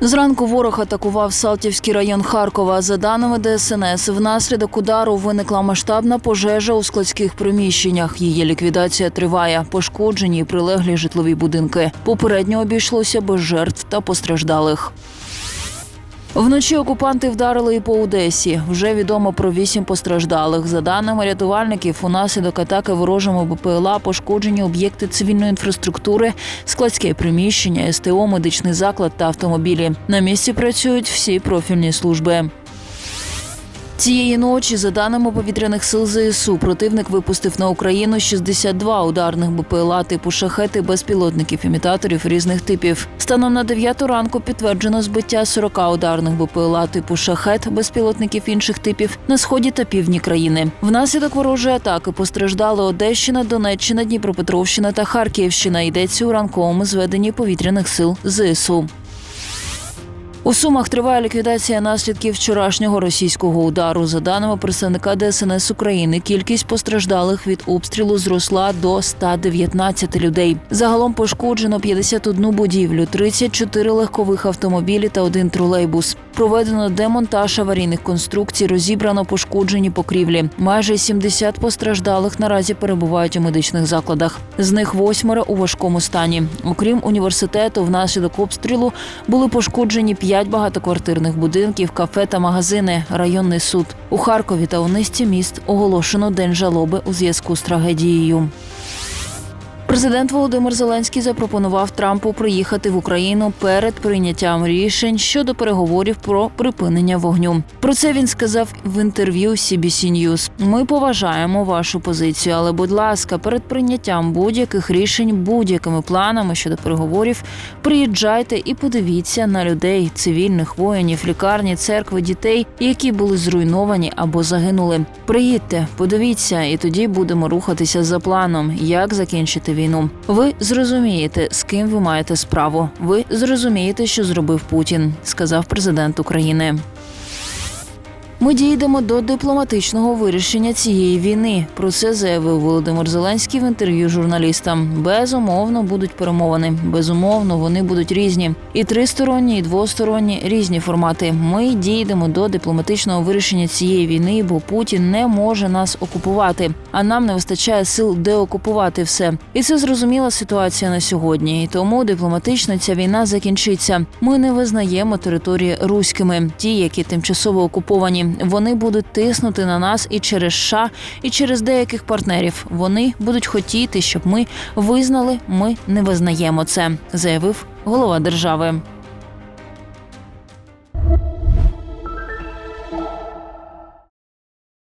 Зранку ворог атакував Салтівський район Харкова. За даними ДСНС, внаслідок удару виникла масштабна пожежа у складських приміщеннях. Її ліквідація триває. Пошкоджені і прилеглі житлові будинки. Попередньо обійшлося без жертв та постраждалих. Вночі окупанти вдарили і по Одесі. Вже відомо про вісім постраждалих. За даними рятувальників, унаслідок атаки ворожими БПЛА пошкоджені об'єкти цивільної інфраструктури, складське приміщення, СТО, медичний заклад та автомобілі. На місці працюють всі профільні служби. Цієї ночі, за даними повітряних сил ЗСУ, противник випустив на Україну 62 ударних БПЛА типу шахети безпілотників імітаторів різних типів. Станом на 9 ранку підтверджено збиття 40 ударних БПЛА типу шахет безпілотників інших типів на сході та півдні країни. Внаслідок ворожої атаки постраждали Одещина, Донеччина, Дніпропетровщина та Харківщина. Йдеться у ранковому зведенні повітряних сил ЗСУ. У Сумах триває ліквідація наслідків вчорашнього російського удару. За даними представника ДСНС України, кількість постраждалих від обстрілу зросла до 119 людей. Загалом пошкоджено 51 будівлю, 34 легкових автомобілі та один тролейбус. Проведено демонтаж аварійних конструкцій, розібрано пошкоджені покрівлі. Майже 70 постраждалих наразі перебувають у медичних закладах. З них восьмеро у важкому стані. Окрім університету, внаслідок обстрілу були пошкоджені п'ять багатоквартирних будинків, кафе та магазини, районний суд. У Харкові та у низці міст оголошено день жалоби у зв'язку з трагедією. Президент Володимир Зеленський запропонував Трампу приїхати в Україну перед прийняттям рішень щодо переговорів про припинення вогню. Про це він сказав в інтерв'ю CBC News. Ми поважаємо вашу позицію, але, будь ласка, перед прийняттям будь-яких рішень, будь-якими планами щодо переговорів, приїжджайте і подивіться на людей, цивільних воїнів, лікарні, церкви, дітей, які були зруйновані або загинули. Приїдьте, подивіться, і тоді будемо рухатися за планом, як закінчити війну. Ви зрозумієте, з ким ви маєте справу. Ви зрозумієте, що зробив Путін, сказав президент України. Ми дійдемо до дипломатичного вирішення цієї війни. Про це заявив Володимир Зеленський в інтерв'ю журналістам. Безумовно будуть перемовини. Безумовно, вони будуть різні. І тристоронні, і двосторонні різні формати. Ми дійдемо до дипломатичного вирішення цієї війни, бо Путін не може нас окупувати. А нам не вистачає сил деокупувати все. І це зрозуміла ситуація на сьогодні. І тому дипломатично ця війна закінчиться. Ми не визнаємо території руськими, ті, які тимчасово окуповані. Вони будуть тиснути на нас і через США, і через деяких партнерів. Вони будуть хотіти, щоб ми визнали, ми не визнаємо це, заявив голова держави.